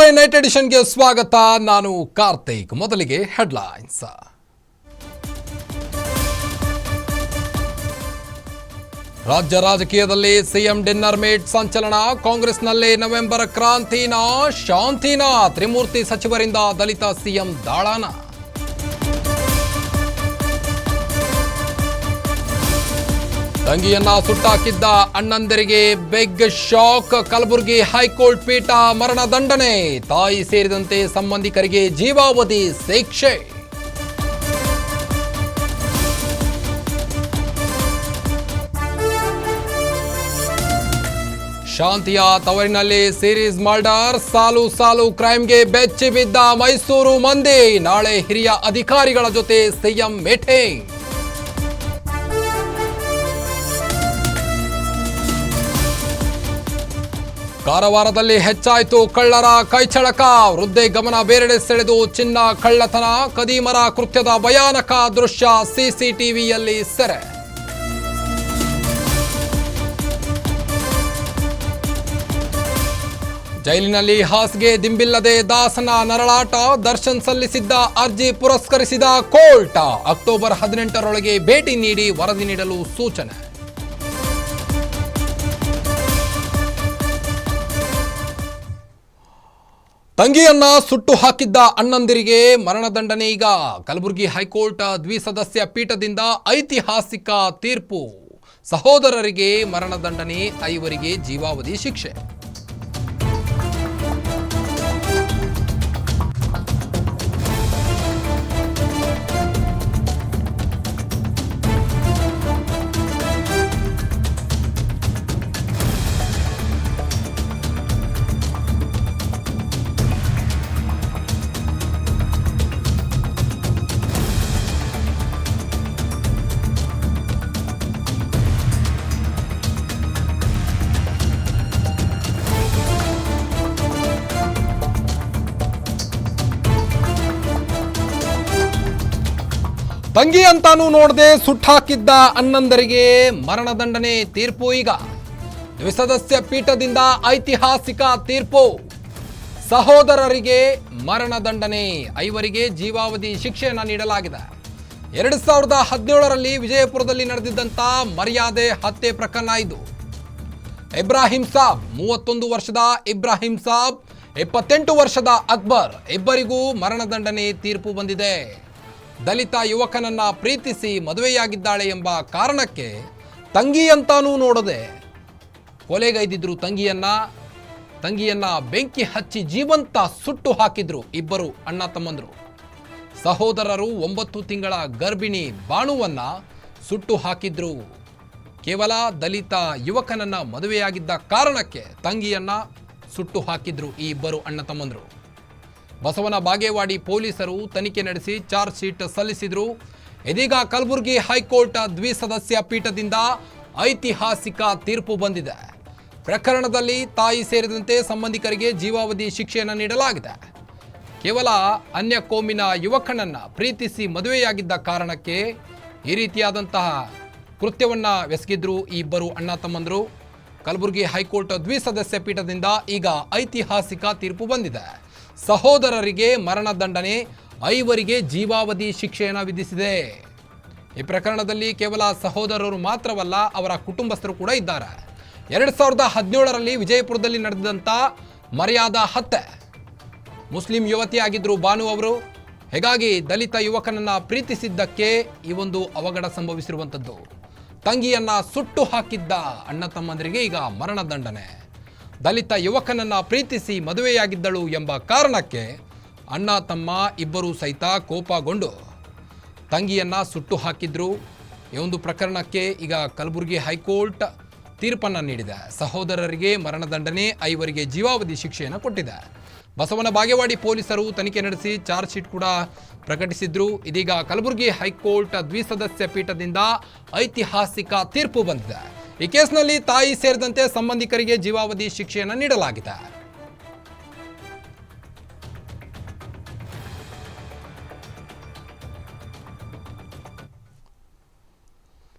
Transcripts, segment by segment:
ವೀಕ್ಷಕರೇ ನೈಟ್ ಎಡಿಷನ್ಗೆ ಸ್ವಾಗತ. ನಾನು ಕಾರ್ತಿಕ್. ಮೊದಲಿಗೆ ಹೆಡ್ಲೈನ್ಸ್ ರಾಜ್ಯ ರಾಜಕೀಯದಲ್ಲಿ ಸಿಎಂ ಡಿನ್ನರ್ ಮೇಟ್ ಸಂಚಲನ. ಕಾಂಗ್ರೆಸ್ನಲ್ಲಿ ನವೆಂಬರ್ ಕ್ರಾಂತಿನ ಶಾಂತಿನ ತ್ರಿಮೂರ್ತಿ ಸಚಿವರಿಂದ ದಲಿತ ಸಿಎಂ ದಾಳಾನ. ತಂಗಿಯನ್ನ ಸುಟ್ಟಾಕಿದ್ದ ಅಣ್ಣಂದರಿಗೆ big shock, Kalaburagi high court ಪೀಠ ಮರಣ ದಂಡನೆ, ತಾಯಿ ಸೇರಿದಂತೆ ಸಂಬಂಧಿಕರಿಗೆ ಜೀವಾವಧಿ ಶಿಕ್ಷೆ. ಶಾಂತಿಯ ತವರಿನಲ್ಲಿ ಸೀರೀಸ್ ಮರ್ಡರ್, ಸಾಲು ಸಾಲು ಕ್ರೈಮ್ಗೆ ಬೆಚ್ಚಿ ಬಿದ್ದ ಮೈಸೂರು ಮಂದಿ. ನಾಳೆ ಹಿರಿಯ ಅಧಿಕಾರಿಗಳ ಜೊತೆ ಸಿಎಂ ಮೀಟಿಂಗ್. ಕಾರವಾರದಲ್ಲಿ ಹೆಚ್ಚಾಯಿತು ಕಳ್ಳರ ಕೈಚಳಕ. ವೃದ್ಧೆ ಗಮನ ಬೇರೆಡೆ ಸೆಳೆದು ಚಿನ್ನ ಕಳ್ಳತನ, ಕದೀಮರ ಕೃತ್ಯದ ಭಯಾನಕ ದೃಶ್ಯ ಸಿಸಿಟಿವಿಯಲ್ಲಿ ಸೆರೆ. ಜೈಲಿನಲ್ಲಿ ಹಾಸಿಗೆ ದಿಂಬಿಲ್ಲದೆ ದಾಸನ ನರಳಾಟ, ದರ್ಶನ್ ಸಲ್ಲಿಸಿದ್ದ ಅರ್ಜಿ ಪುರಸ್ಕರಿಸಿದ ಕೋರ್ಟ್. ಅಕ್ಟೋಬರ್ ಹದಿನೆಂಟರೊಳಗೆ ಭೇಟಿ ನೀಡಿ ವರದಿ ನೀಡಲು ಸೂಚನೆ. ತಂಗಿಯನ್ನ ಸುಟ್ಟು ಹಾಕಿದ್ದ ಅಣ್ಣಂದಿರಿಗೆ ಮರಣದಂಡನೆ ಈಗ. ಕಲಬುರಗಿ ಹೈಕೋರ್ಟ್ ದ್ವಿಸದಸ್ಯ ಪೀಠದಿಂದ ಐತಿಹಾಸಿಕ ತೀರ್ಪು. ಸಹೋದರರಿಗೆ ಮರಣದಂಡನೆ, ಐವರಿಗೆ ಜೀವಾವಧಿ ಶಿಕ್ಷೆ. ತಂಗಿ ಅಂತಾನೂ ನೋಡದೆ ಸುಟ್ಟಾಕಿದ್ದ ಅನ್ನಂದರಿಗೆ ಮರಣದಂಡನೆ ತೀರ್ಪು ಈಗ. ದ್ವಿಸದಸ್ಯ ಪೀಠದಿಂದ ಐತಿಹಾಸಿಕ ತೀರ್ಪು. ಸಹೋದರರಿಗೆ ಮರಣದಂಡನೆ ಐವರಿಗೆ ಜೀವಾವಧಿ ಶಿಕ್ಷೆಯನ್ನು ನೀಡಲಾಗಿದೆ. ಎರಡು ಸಾವಿರದ ಹದಿನೇಳರಲ್ಲಿ ವಿಜಯಪುರದಲ್ಲಿ ನಡೆದಿದ್ದಂಥ ಮರ್ಯಾದೆ ಹತ್ಯೆ ಪ್ರಕರಣ ಇದು. ಇಬ್ರಾಹಿಂ ಸಾಬ್ ಮೂವತ್ತೊಂದು ವರ್ಷದ ಇಬ್ರಾಹಿಂ ಸಾಬ್ ಇಪ್ಪತ್ತೆಂಟು ವರ್ಷದ ಅಕ್ಬರ್, ಇಬ್ಬರಿಗೂ ಮರಣದಂಡನೆ ತೀರ್ಪು ಬಂದಿದೆ. ದಲಿತ ಯುವಕನನ್ನ ಪ್ರೀತಿಸಿ ಮದುವೆಯಾಗಿದ್ದಾಳೆ ಎಂಬ ಕಾರಣಕ್ಕೆ ತಂಗಿ ಅಂತಾನೂ ನೋಡದೆ ಕೊಲೆಗೈದಿದ್ರು ತಂಗಿಯನ್ನ ತಂಗಿಯನ್ನ ಬೆಂಕಿ ಹಚ್ಚಿ ಜೀವಂತ ಸುಟ್ಟು ಹಾಕಿದ್ರು ಇಬ್ಬರು ಅಣ್ಣ ತಮ್ಮಂದರು. ಸಹೋದರರು ಒಂಬತ್ತು ತಿಂಗಳ ಗರ್ಭಿಣಿ ಬಾಣುವನ್ನ ಸುಟ್ಟು ಹಾಕಿದ್ರು. ಕೇವಲ ದಲಿತ ಯುವಕನನ್ನ ಮದುವೆಯಾಗಿದ್ದ ಕಾರಣಕ್ಕೆ ತಂಗಿಯನ್ನ ಸುಟ್ಟು ಹಾಕಿದ್ರು ಈ ಇಬ್ಬರು ಅಣ್ಣ ತಮ್ಮಂದ್ರು. ಬಸವನ ಬಾಗೇವಾಡಿ ಪೊಲೀಸರು ತನಿಖೆ ನಡೆಸಿ ಚಾರ್ಜ್ ಶೀಟ್ ಸಲ್ಲಿಸಿದರು. ಇದೀಗ ಕಲಬುರಗಿ ಹೈಕೋರ್ಟ್ ದ್ವಿಸದಸ್ಯ ಪೀಠದಿಂದ ಐತಿಹಾಸಿಕ ತೀರ್ಪು ಬಂದಿದೆ. ಪ್ರಕರಣದಲ್ಲಿ ತಾಯಿ ಸೇರಿದಂತೆ ಸಂಬಂಧಿಕರಿಗೆ ಜೀವಾವಧಿ ಶಿಕ್ಷೆಯನ್ನು ನೀಡಲಾಗಿದೆ. ಕೇವಲ ಅನ್ಯ ಕೋಮಿನ ಯುವಕನನ್ನ ಪ್ರೀತಿಸಿ ಮದುವೆಯಾಗಿದ್ದ ಕಾರಣಕ್ಕೆ ಈ ರೀತಿಯಾದಂತಹ ಕೃತ್ಯವನ್ನ ಎಸಗಿದ್ರು ಈ ಇಬ್ಬರು ಅಣ್ಣ ತಮ್ಮಂದರು. ಕಲಬುರಗಿ ಹೈಕೋರ್ಟ್ ದ್ವಿಸದಸ್ಯ ಪೀಠದಿಂದ ಈಗ ಐತಿಹಾಸಿಕ ತೀರ್ಪು ಬಂದಿದೆ. ಸಹೋದರರಿಗೆ ಮರಣದಂಡನೆ, ಐವರಿಗೆ ಜೀವಾವಧಿ ಶಿಕ್ಷೆಯನ್ನು ವಿಧಿಸಿದೆ. ಈ ಪ್ರಕರಣದಲ್ಲಿ ಕೇವಲ ಸಹೋದರರು ಮಾತ್ರವಲ್ಲ, ಅವರ ಕುಟುಂಬಸ್ಥರು ಕೂಡ ಇದ್ದಾರೆ. ಎರಡು ಸಾವಿರದ ಹದಿನೇಳರಲ್ಲಿ ವಿಜಯಪುರದಲ್ಲಿ ನಡೆದಂಥ ಮರ್ಯಾದ ಹತ್ಯೆ. ಮುಸ್ಲಿಂ ಯುವತಿಯಾಗಿದ್ದರು ಬಾನು ಅವರು, ಹೀಗಾಗಿ ದಲಿತ ಯುವಕನನ್ನ ಪ್ರೀತಿಸಿದ್ದಕ್ಕೆ ಈ ಒಂದು ಅವಘಡ ಸಂಭವಿಸಿರುವಂಥದ್ದು ತಂಗಿಯನ್ನ ಸುಟ್ಟು ಹಾಕಿದ್ದ ಅಣ್ಣ ತಮ್ಮಂದರಿಗೆ ಈಗ ಮರಣದಂಡನೆ. ದಲಿತ ಯುವಕನನ್ನು ಪ್ರೀತಿಸಿ ಮದುವೆಯಾಗಿದ್ದಳು ಎಂಬ ಕಾರಣಕ್ಕೆ ಅಣ್ಣ, ತಮ್ಮ ಇಬ್ಬರು ಸಹಿತ ಕೋಪಗೊಂಡು ತಂಗಿಯನ್ನು ಸುಟ್ಟು ಹಾಕಿದ್ರು. ಈ ಒಂದು ಪ್ರಕರಣಕ್ಕೆ ಈಗ ಕಲಬುರಗಿ ಹೈಕೋರ್ಟ್ ತೀರ್ಪನ್ನು ನೀಡಿದೆ. ಸಹೋದರರಿಗೆ ಮರಣದಂಡನೆ ಐವರಿಗೆ ಜೀವಾವಧಿ ಶಿಕ್ಷೆಯನ್ನು ಕೊಟ್ಟಿದೆ. ಬಸವನ ಬಾಗೇವಾಡಿ ಪೊಲೀಸರು ತನಿಖೆ ನಡೆಸಿ ಚಾರ್ಜ್ ಶೀಟ್ ಕೂಡ ಪ್ರಕಟಿಸಿದ್ರು. ಇದೀಗ ಕಲಬುರಗಿ ಹೈಕೋರ್ಟ್ ದ್ವಿಸದಸ್ಯ ಪೀಠದಿಂದ ಐತಿಹಾಸಿಕ ತೀರ್ಪು ಬಂದಿದೆ. ಈ ಕೇಸ್ನಲ್ಲಿ ತಾಯಿ ಸೇರಿದಂತೆ ಸಂಬಂಧಿಕರಿಗೆ ಜೀವಾವಧಿ ಶಿಕ್ಷೆಯನ್ನು ನೀಡಲಾಗಿದೆ.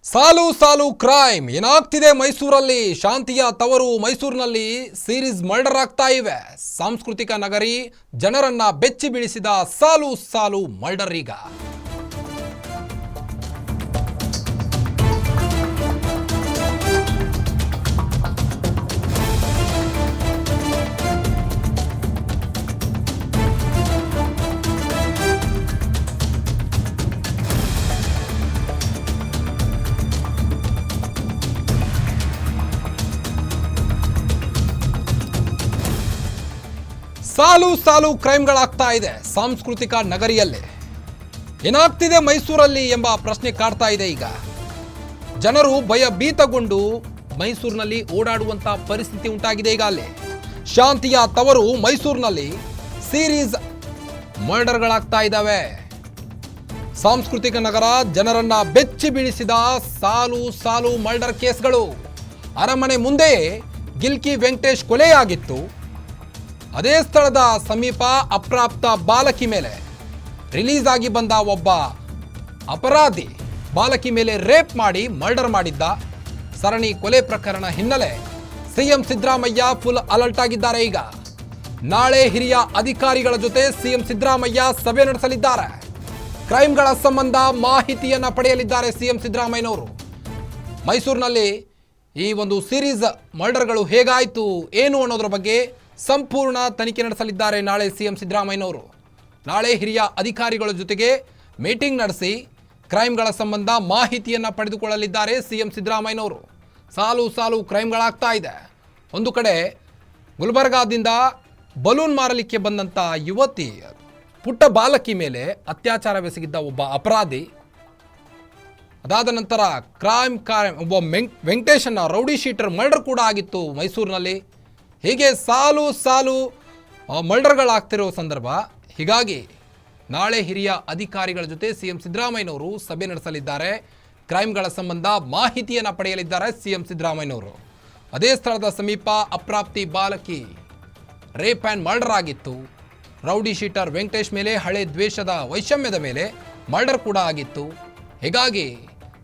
ಸಾಲು ಸಾಲು ಕ್ರೈಮ್ ಏನಾಗ್ತಿದೆ ಮೈಸೂರಲ್ಲಿ? ಶಾಂತಿಯ ತವರು ಮೈಸೂರಿನಲ್ಲಿ ಸೀರೀಸ್ ಮರ್ಡರ್ ಆಗ್ತಾ ಇವೆ. ಸಾಂಸ್ಕೃತಿಕ ನಗರಿ ಜನರನ್ನ ಬೆಚ್ಚಿ ಬೀಳಿಸಿದ ಸಾಲು ಸಾಲು ಮರ್ಡರ್ ಈಗ. ಸಾಲು ಸಾಲು ಕ್ರೈಮ್ಗಳಾಗ್ತಾ ಇದೆ ಸಾಂಸ್ಕೃತಿಕ ನಗರಿಯಲ್ಲಿ. ಏನಾಗ್ತಿದೆ ಮೈಸೂರಲ್ಲಿ ಎಂಬ ಪ್ರಶ್ನೆ ಕಾಡ್ತಾ ಇದೆ ಈಗ. ಜನರು ಭಯಭೀತಗೊಂಡು ಮೈಸೂರಿನಲ್ಲಿ ಓಡಾಡುವಂತ ಪರಿಸ್ಥಿತಿ ಉಂಟಾಗಿದೆ ಈಗ ಅಲ್ಲಿ. ಶಾಂತಿಯ ತವರು ಮೈಸೂರಿನಲ್ಲಿ ಸೀರೀಸ್ ಮರ್ಡರ್ಗಳಾಗ್ತಾ ಇದ್ದಾವೆ. ಸಾಂಸ್ಕೃತಿಕ ನಗರ ಜನರನ್ನ ಬೆಚ್ಚಿ ಬೀಳಿಸಿದ ಸಾಲು ಸಾಲು ಮರ್ಡರ್ ಕೇಸ್ಗಳು. ಅರಮನೆ ಮುಂದೆ ಗಿಲ್ಕಿ ವೆಂಕಟೇಶ್ ಕೊಲೆಯಾಗಿತ್ತು. ಅದೇ ಸ್ಥಳದ ಸಮೀಪ ಅಪ್ರಾಪ್ತ ಬಾಲಕಿ ಮೇಲೆ ರಿಲೀಸ್ ಆಗಿ ಬಂದ ಒಬ್ಬ ಅಪರಾಧಿ ಬಾಲಕಿ ಮೇಲೆ ರೇಪ್ ಮಾಡಿ ಮರ್ಡರ್ ಮಾಡಿದ್ದ ಸರಣಿ ಕೊಲೆ ಪ್ರಕರಣ ಹಿನ್ನೆಲೆ ಸಿಎಂ ಸಿದ್ದರಾಮಯ್ಯ ಫುಲ್ ಅಲರ್ಟ್ ಆಗಿದ್ದಾರೆ ಈಗ. ನಾಳೆ ಹಿರಿಯ ಅಧಿಕಾರಿಗಳ ಜೊತೆ ಸಿಎಂ ಸಿದ್ದರಾಮಯ್ಯ ಸಭೆ ನಡೆಸಲಿದ್ದಾರೆ. ಕ್ರೈಮ್ಗಳ ಸಂಬಂಧ ಮಾಹಿತಿಯನ್ನು ಪಡೆಯಲಿದ್ದಾರೆ ಸಿಎಂ ಸಿದ್ದರಾಮಯ್ಯನವರು. ಮೈಸೂರಿನಲ್ಲಿ ಈ ಒಂದು ಸೀರೀಸ್ ಮರ್ಡರ್ಗಳು ಹೇಗಾಯಿತು, ಏನು ಅನ್ನೋದ್ರ ಬಗ್ಗೆ ಸಂಪೂರ್ಣ ತನಿಖೆ ನಡೆಸಲಿದ್ದಾರೆ ನಾಳೆ ಸಿಎಂ ಸಿದ್ದರಾಮಯ್ಯನವರು. ನಾಳೆ ಹಿರಿಯ ಅಧಿಕಾರಿಗಳ ಜೊತೆಗೆ ಮೀಟಿಂಗ್ ನಡೆಸಿ ಕ್ರೈಮ್ಗಳ ಸಂಬಂಧ ಮಾಹಿತಿಯನ್ನು ಪಡೆದುಕೊಳ್ಳಲಿದ್ದಾರೆ ಸಿಎಂ ಸಿದ್ದರಾಮಯ್ಯನವರು. ಸಾಲು ಸಾಲು ಕ್ರೈಮ್ಗಳಾಗ್ತಾ ಇದೆ. ಒಂದು ಕಡೆ ಗುಲ್ಬರ್ಗಾದಿಂದ ಬಲೂನ್ ಮಾರಲಿಕ್ಕೆ ಬಂದಂಥ ಯುವತಿ ಪುಟ್ಟ ಬಾಲಕಿ ಮೇಲೆ ಅತ್ಯಾಚಾರವೆಸಗಿದ್ದ ಒಬ್ಬ ಅಪರಾಧಿ. ಅದಾದ ನಂತರ ಕ್ರೈಮ್ ಕ್ರೈಮ್ ಒಬ್ಬ ವೆಂಕ್ ವೆಂಕಟೇಶನ್ನ ರೌಡಿ ಶೀಟರ್ ಮರ್ಡರ್ ಕೂಡ ಆಗಿತ್ತು ಮೈಸೂರಿನಲ್ಲಿ. ಹೀಗೆ ಸಾಲು ಸಾಲು ಮರ್ಡರ್ಗಳಾಗ್ತಿರೋ ಸಂದರ್ಭ. ಹೀಗಾಗಿ ನಾಳೆ ಹಿರಿಯ ಅಧಿಕಾರಿಗಳ ಜೊತೆ ಸಿಎಂ ಸಿದ್ದರಾಮಯ್ಯನವರು ಸಭೆ ನಡೆಸಲಿದ್ದಾರೆ. ಕ್ರೈಮ್ಗಳ ಸಂಬಂಧ ಮಾಹಿತಿಯನ್ನು ಪಡೆಯಲಿದ್ದಾರೆ ಸಿಎಂ ಸಿದ್ದರಾಮಯ್ಯನವರು. ಅದೇ ಸ್ಥಳದ ಸಮೀಪ ಅಪ್ರಾಪ್ತಿ ಬಾಲಕಿ ರೇಪ್ ಆ್ಯಂಡ್ ಮರ್ಡರ್ ಆಗಿತ್ತು. ರೌಡಿ ಶೀಟರ್ ವೆಂಕಟೇಶ್ ಮೇಲೆ ಹಳೆ ದ್ವೇಷದ ವೈಷಮ್ಯದ ಮೇಲೆ ಮರ್ಡರ್ ಕೂಡ ಆಗಿತ್ತು. ಹೀಗಾಗಿ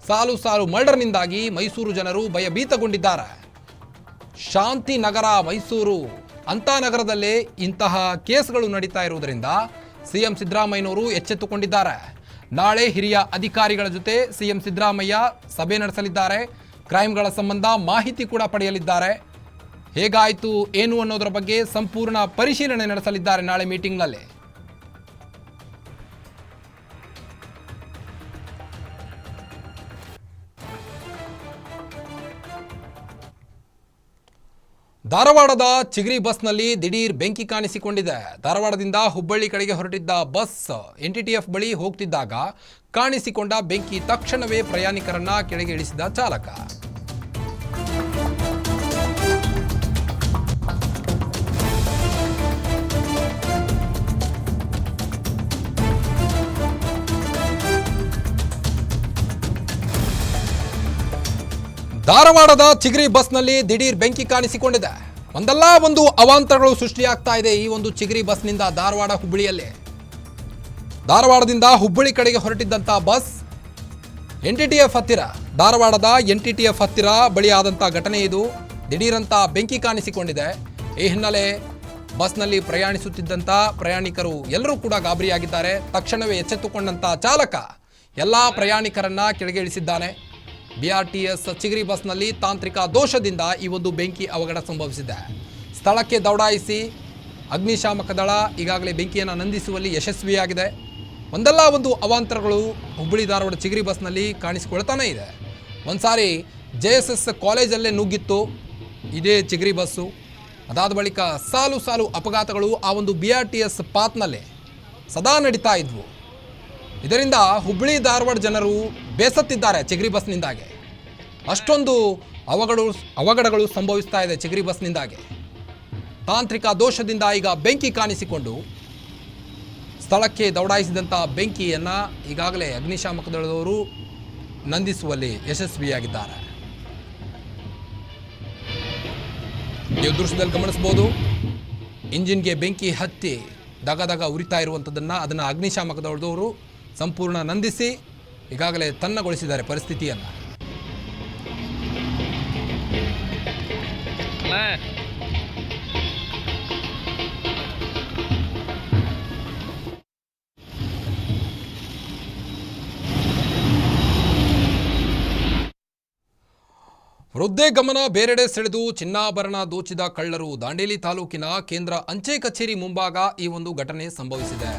ಸಾಲು ಸಾಲು ಮರ್ಡರ್ನಿಂದಾಗಿ ಮೈಸೂರು ಜನರು ಭಯಭೀತಗೊಂಡಿದ್ದಾರೆ. ಶಾಂತಿ ನಗರ ಮೈಸೂರು ಅಂತ ನಗರದಲ್ಲೇ ಇಂತಹ ಕೇಸ್ಗಳು ನಡೀತಾ ಇರುವುದರಿಂದ ಸಿಎಂ ಸಿದ್ದರಾಮಯ್ಯನವರು ಎಚ್ಚೆತ್ತುಕೊಂಡಿದ್ದಾರೆ. ನಾಳೆ ಹಿರಿಯ ಅಧಿಕಾರಿಗಳ ಜೊತೆ ಸಿಎಂ ಸಿದ್ದರಾಮಯ್ಯ ಸಭೆ ನಡೆಸಲಿದ್ದಾರೆ. ಕ್ರೈಮ್ಗಳ ಸಂಬಂಧ ಮಾಹಿತಿ ಕೂಡ ಪಡೆಯಲಿದ್ದಾರೆ. ಹೇಗಾಯಿತು, ಏನು ಅನ್ನೋದರ ಬಗ್ಗೆ ಸಂಪೂರ್ಣ ಪರಿಶೀಲನೆ ನಡೆಸಲಿದ್ದಾರೆ ನಾಳೆ ಮೀಟಿಂಗ್ನಲ್ಲಿ. ಧಾರವಾಡದ ಚಿಗರಿ ಬಸ್ನಲ್ಲಿ ದಿಢೀರ್ ಬೆಂಕಿ ಕಾಣಿಸಿಕೊಂಡಿದೆ. ಧಾರವಾಡದಿಂದ ಹುಬ್ಬಳ್ಳಿ ಕಡೆಗೆ ಹೊರಟಿದ್ದ ಬಸ್ ಎನ್ಟಿಟಿಎಫ್ ಬಳಿ ಹೋಗ್ತಿದ್ದಾಗ ಕಾಣಿಸಿಕೊಂಡ ಬೆಂಕಿ ತಕ್ಷಣವೇ ಪ್ರಯಾಣಿಕರನ್ನ ಕೆಳಗೆ ಇಳಿಸಿದ ಚಾಲಕ. ಧಾರವಾಡದ ಚಿಗರಿ ಬಸ್ನಲ್ಲಿ ದಿಢೀರ್ ಬೆಂಕಿ ಕಾಣಿಸಿಕೊಂಡಿದೆ. ಒಂದಲ್ಲ ಒಂದು ಅವಾಂತರಗಳು ಸೃಷ್ಟಿಯಾಗ್ತಾ ಇದೆ ಈ ಒಂದು ಚಿಗರಿ ಬಸ್ನಿಂದ ಧಾರವಾಡ ಹುಬ್ಬಳ್ಳಿಯಲ್ಲಿ. ಧಾರವಾಡದಿಂದ ಹುಬ್ಬಳ್ಳಿ ಕಡೆಗೆ ಹೊರಟಿದ್ದಂಥ bus N T T F ಹತ್ತಿರ, ಧಾರವಾಡದ ಎನ್ ಟಿ ಟಿ ಎಫ್ ಹತ್ತಿರ ಬಳಿ ಆದಂಥ ಘಟನೆ ಇದು. ದಿಢೀರಂತ ಬೆಂಕಿ ಕಾಣಿಸಿಕೊಂಡಿದೆ. ಈ ಹಿನ್ನೆಲೆ ಬಸ್ನಲ್ಲಿ ಪ್ರಯಾಣಿಸುತ್ತಿದ್ದಂಥ ಪ್ರಯಾಣಿಕರು ಎಲ್ಲರೂ ಕೂಡ ಗಾಬರಿಯಾಗಿದ್ದಾರೆ. ತಕ್ಷಣವೇ ಎಚ್ಚೆತ್ತುಕೊಂಡಂಥ ಚಾಲಕ ಎಲ್ಲ ಪ್ರಯಾಣಿಕರನ್ನ ಕೆಳಗೆ ಇಳಿಸಿದ್ದಾನೆ. B R T S Chigari ಬಸ್ನಲ್ಲಿ ತಾಂತ್ರಿಕ ದೋಷದಿಂದ ಈ ಒಂದು ಬೆಂಕಿ ಅವಘಡ ಸಂಭವಿಸಿದೆ. ಸ್ಥಳಕ್ಕೆ ದೌಡಾಯಿಸಿ ಅಗ್ನಿಶಾಮಕ ದಳ ಈಗಾಗಲೇ ಬೆಂಕಿಯನ್ನು ನಂದಿಸುವಲ್ಲಿ ಯಶಸ್ವಿಯಾಗಿದೆ. ಒಂದಲ್ಲ ಒಂದು ಅವಾಂತರಗಳು ಹುಬ್ಬಳ್ಳಿ ಧಾರವಾಡ ಚಿಗರಿ ಬಸ್ನಲ್ಲಿ ಕಾಣಿಸಿಕೊಳ್ತಾನೇ ಇದೆ. ಒಂದು ಸಾರಿ ಜೆ ಎಸ್ ಎಸ್ ಕಾಲೇಜಲ್ಲೇ ನುಗ್ಗಿತ್ತು. ಇದೇ ಚಿಗರಿ ಬಸ್ಸು. ಅದಾದ ಬಳಿಕ ಸಾಲು ಸಾಲು ಅಪಘಾತಗಳು ಆ ಒಂದು ಬಿ ಆರ್ ಟಿ ಎಸ್ ಪಾತ್ನಲ್ಲೇ ಸದಾ ನಡೀತಾ ಇದ್ವು. ಇದರಿಂದ ಹುಬ್ಬಳ್ಳಿ ಧಾರವಾಡ ಜನರು ಬೇಸತ್ತಿದ್ದಾರೆ ಚಿಗರಿ ಬಸ್ನಿಂದಾಗಿ. ಅಷ್ಟೊಂದು ಅವಘಡ ಅವಘಡಗಳು ಸಂಭವಿಸ್ತಾ ಇದೆ ಚಿಗರಿ ಬಸ್ನಿಂದಾಗಿ. ತಾಂತ್ರಿಕ ದೋಷದಿಂದ ಈಗ ಬೆಂಕಿ ಕಾಣಿಸಿಕೊಂಡು ಸ್ಥಳಕ್ಕೆ ದೌಡಾಯಿಸಿದಂಥ ಬೆಂಕಿಯನ್ನು ಈಗಾಗಲೇ ಅಗ್ನಿಶಾಮಕ ದಳದವರು ನಂದಿಸುವಲ್ಲಿ ಯಶಸ್ವಿಯಾಗಿದ್ದಾರೆ. ನೀವು ದೃಶ್ಯದಲ್ಲಿ ಗಮನಿಸಬಹುದು, ಇಂಜಿನ್ಗೆ ಬೆಂಕಿ ಹತ್ತಿ ದಗ ದಗ ಉರಿತಾ ಇರುವಂಥದ್ದನ್ನು ಅದನ್ನು ಅಗ್ನಿಶಾಮಕ ದಳದವರು ಸಂಪೂರ್ಣ ನಂದಿಸಿ ಈಗಾಗಲೇ ತನ್ನಗೊಳಿಸಿದ್ದಾರೆ ಪರಿಸ್ಥಿತಿಯನ್ನು. ವೃದ್ಧೆ ಗಮನ ಬೇರೆಡೆ ಸೆಳೆದು ಚಿನ್ನಾಭರಣ ದೋಚಿದ ಕಳ್ಳರು ದಾಂಡೇಲಿ ತಾಲೂಕಿನ ಕೇಂದ್ರ ಅಂಚೆ ಕಚೇರಿ ಮುಂಭಾಗ ಈ ಒಂದು ಘಟನೆ ಸಂಭವಿಸಿದೆ.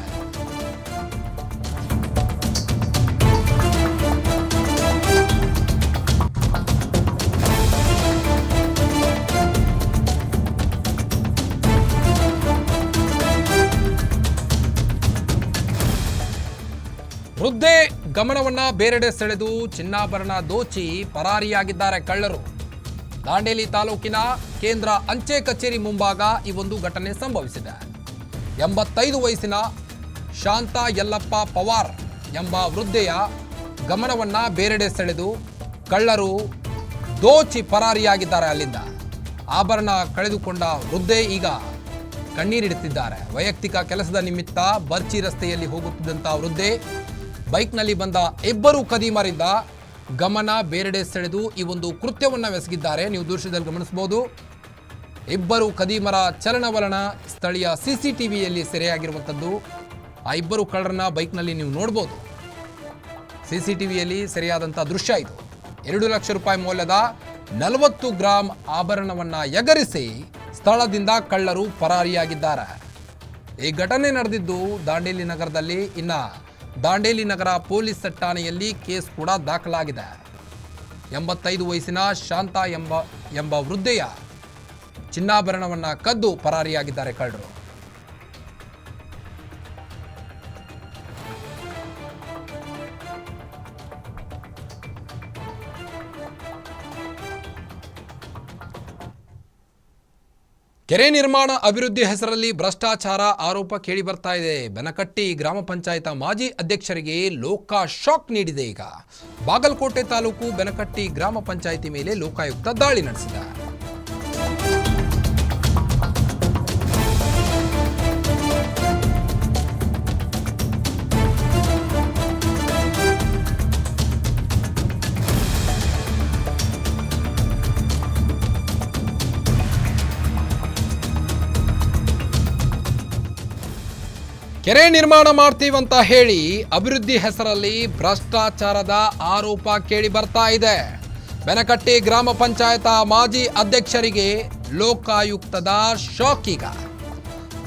ವೃದ್ಧೆ ಗಮನವನ್ನ ಬೇರೆಡೆ ಸೆಳೆದು ಚಿನ್ನಾಭರಣ ದೋಚಿ ಪರಾರಿಯಾಗಿದ್ದಾರೆ ಕಳ್ಳರು. ದಾಂಡೇಲಿ ತಾಲೂಕಿನ ಕೇಂದ್ರ ಅಂಚೆ ಕಚೇರಿ ಮುಂಭಾಗ ಈ ಒಂದು ಘಟನೆ ಸಂಭವಿಸಿದೆ. ಎಂಬತ್ತೈದು ವಯಸ್ಸಿನ ಶಾಂತ ಯಲ್ಲಪ್ಪ ಪವಾರ್ ಎಂಬ ವೃದ್ಧೆಯ ಗಮನವನ್ನ ಬೇರೆಡೆ ಸೆಳೆದು ಕಳ್ಳರು ದೋಚಿ ಪರಾರಿಯಾಗಿದ್ದಾರೆ ಅಲ್ಲಿಂದ. ಆಭರಣ ಕಳೆದುಕೊಂಡ ವೃದ್ಧೆ ಈಗ ಕಣ್ಣೀರಿಡುತ್ತಿದ್ದಾರೆ. ವೈಯಕ್ತಿಕ ಕೆಲಸದ ನಿಮಿತ್ತ ಬರ್ಚಿ ರಸ್ತೆಯಲ್ಲಿ ಹೋಗುತ್ತಿದ್ದಂಥ ವೃದ್ಧೆ ಬೈಕ್ನಲ್ಲಿ ಬಂದ ಇಬ್ಬರು ಕದೀಮರಿಂದ ಗಮನ ಬೇರೆಡೆ ಸೆಳೆದು ಈ ಒಂದು ಕೃತ್ಯವನ್ನ ನೀವು ದೃಶ್ಯದಲ್ಲಿ ಗಮನಿಸಬಹುದು. ಇಬ್ಬರು ಕದೀಮರ ಚಲನವಲನ ಸ್ಥಳೀಯ ಸಿಸಿಟಿವಿಯಲ್ಲಿ ಸೆರೆಯಾಗಿರುವಂಥದ್ದು ಆ ಇಬ್ಬರು ಕಳ್ಳರನ್ನ ಬೈಕ್ನಲ್ಲಿ ನೀವು ನೋಡ್ಬೋದು. ಸಿಸಿಟಿವಿಯಲ್ಲಿ ಸೆರೆಯಾದಂಥ ದೃಶ್ಯ ಇದು. ಎರಡು ಲಕ್ಷ ರೂಪಾಯಿ ಮೌಲ್ಯದ ನಲವತ್ತು ಗ್ರಾಂ ಆಭರಣವನ್ನ ಎಗರಿಸಿ ಸ್ಥಳದಿಂದ ಕಳ್ಳರು ಪರಾರಿಯಾಗಿದ್ದಾರೆ. ಈ ಘಟನೆ ನಡೆದಿದ್ದು ದಾಂಡೇಲಿ ನಗರದಲ್ಲಿ ಇನ್ನ ದಾಂಡೇಲಿ ನಗರ ಪೊಲೀಸ್ ಠಾಣೆಯಲ್ಲಿ ಕೇಸ್ ಕೂಡ ದಾಖಲಾಗಿದೆ. ಎಂಬತ್ತೈದು ವಯಸ್ಸಿನ ಶಾಂತ ಎಂಬ ಎಂಬ ವೃದ್ಧೆಯ ಚಿನ್ನಾಭರಣವನ್ನು ಕದ್ದು ಪರಾರಿಯಾಗಿದ್ದಾರೆ ಕಳ್ಳರು. ಕೆರೆ ನಿರ್ಮಾಣ ಅಭಿವೃದ್ಧಿ ಹೆಸರಲ್ಲಿ ಭ್ರಷ್ಟಾಚಾರ ಆರೋಪ ಕೇಳಿ ಬರ್ತಾ ಇದೆ. ಬೆನಕಟ್ಟಿ ಗ್ರಾಮ ಪಂಚಾಯತ ಮಾಜಿ ಅಧ್ಯಕ್ಷರಿಗೆ ಲೋಕ ಶಾಕ್ ನೀಡಿದೆ ಈಗ. ಬಾಗಲಕೋಟೆ ತಾಲೂಕು ಬೆನಕಟ್ಟಿ ಗ್ರಾಮ ಪಂಚಾಯಿತಿ ಮೇಲೆ ಲೋಕಾಯುಕ್ತ ದಾಳಿ ನಡೆಸಿದೆ ಕೆರೆ ನಿರ್ಮಾಣ ಮಾಡ್ತೀವಂತ ಹೇಳಿ ಅಭಿವೃದ್ಧಿ ಹೆಸರಲ್ಲಿ ಭ್ರಷ್ಟಾಚಾರದ ಆರೋಪ ಕೇಳಿ ಬರ್ತಾ ಇದೆ. ಬೆನಕಟ್ಟಿ ಗ್ರಾಮ ಪಂಚಾಯತ ಮಾಜಿ ಅಧ್ಯಕ್ಷರಿಗೆ ಲೋಕಾಯುಕ್ತದ ಶಾಕ್ ಈಗ.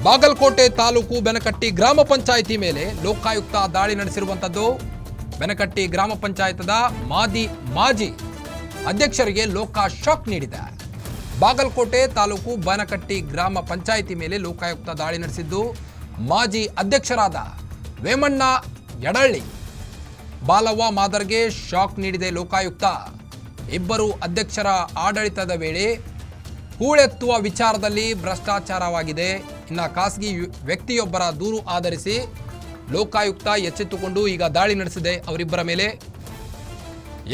ಬಾಗಲಕೋಟೆ ತಾಲೂಕು ಬೆನಕಟ್ಟಿ ಗ್ರಾಮ ಪಂಚಾಯಿತಿ ಮೇಲೆ ಲೋಕಾಯುಕ್ತ ದಾಳಿ ನಡೆಸಿರುವಂಥದ್ದು ಬೆನಕಟ್ಟಿ ಗ್ರಾಮ ಪಂಚಾಯತದ ಮಾಜಿ ಮಾಜಿ ಅಧ್ಯಕ್ಷರಿಗೆ ಲೋಕ ಶಾಕ್ ನೀಡಿದೆ. ಬಾಗಲಕೋಟೆ ತಾಲೂಕು ಬನಕಟ್ಟಿ ಗ್ರಾಮ ಪಂಚಾಯಿತಿ ಮೇಲೆ ಲೋಕಾಯುಕ್ತ ದಾಳಿ ನಡೆಸಿದ್ದು. ಮಾಜಿ ಅಧ್ಯಕ್ಷರಾದ ವೇಮಣ್ಣ ಯಡಳ್ಳಿ ಬಾಲವ್ವ ಮಾದರ್ಗೆ ಶಾಕ್ ನೀಡಿದೆ ಲೋಕಾಯುಕ್ತ. ಇಬ್ಬರು ಅಧ್ಯಕ್ಷರ ಆಡಳಿತದ ವೇಳೆ ಹೂಳೆತ್ತುವ ವಿಚಾರದಲ್ಲಿ ಭ್ರಷ್ಟಾಚಾರವಾಗಿದೆ. ಇನ್ನು ಖಾಸಗಿ ವ್ಯಕ್ತಿಯೊಬ್ಬರ ದೂರು ಆಧರಿಸಿ ಲೋಕಾಯುಕ್ತ ಎಚ್ಚೆತ್ತುಕೊಂಡು ಈಗ ದಾಳಿ ನಡೆಸಿದೆ ಅವರಿಬ್ಬರ ಮೇಲೆ.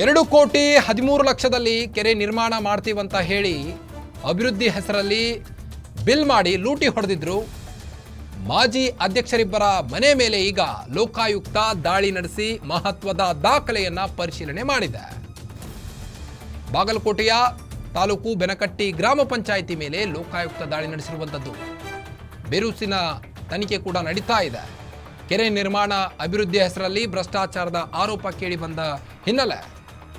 ಎರಡು ಕೋಟಿ ಹದಿಮೂರು ಲಕ್ಷದಲ್ಲಿ ಕೆರೆ ನಿರ್ಮಾಣ ಮಾಡ್ತೀವಂತ ಹೇಳಿ ಅಭಿವೃದ್ಧಿ ಹೆಸರಲ್ಲಿ ಬಿಲ್ ಮಾಡಿ ಲೂಟಿ ಹೊಡೆದಿದ್ರು. ಮಾಜಿ ಅಧ್ಯಕ್ಷರಿಬ್ಬರ ಮನೆ ಮೇಲೆ ಈಗ ಲೋಕಾಯುಕ್ತ ದಾಳಿ ನಡೆಸಿ ಮಹತ್ವದ ದಾಖಲೆಯನ್ನ ಪರಿಶೀಲನೆ ಮಾಡಿದೆ. ಬಾಗಲಕೋಟೆಯ ತಾಲೂಕು ಬೆನಕಟ್ಟಿ ಗ್ರಾಮ ಪಂಚಾಯಿತಿ ಮೇಲೆ ಲೋಕಾಯುಕ್ತ ದಾಳಿ ನಡೆಸಿರುವಂಥದ್ದು. ಬಿರುಸಿನ ತನಿಖೆ ಕೂಡ ನಡೀತಾ ಇದೆ. ಕೆರೆ ನಿರ್ಮಾಣ ಅಭಿವೃದ್ಧಿ ಹೆಸರಲ್ಲಿ ಭ್ರಷ್ಟಾಚಾರದ ಆರೋಪ ಕೇಳಿ ಬಂದ ಹಿನ್ನೆಲೆ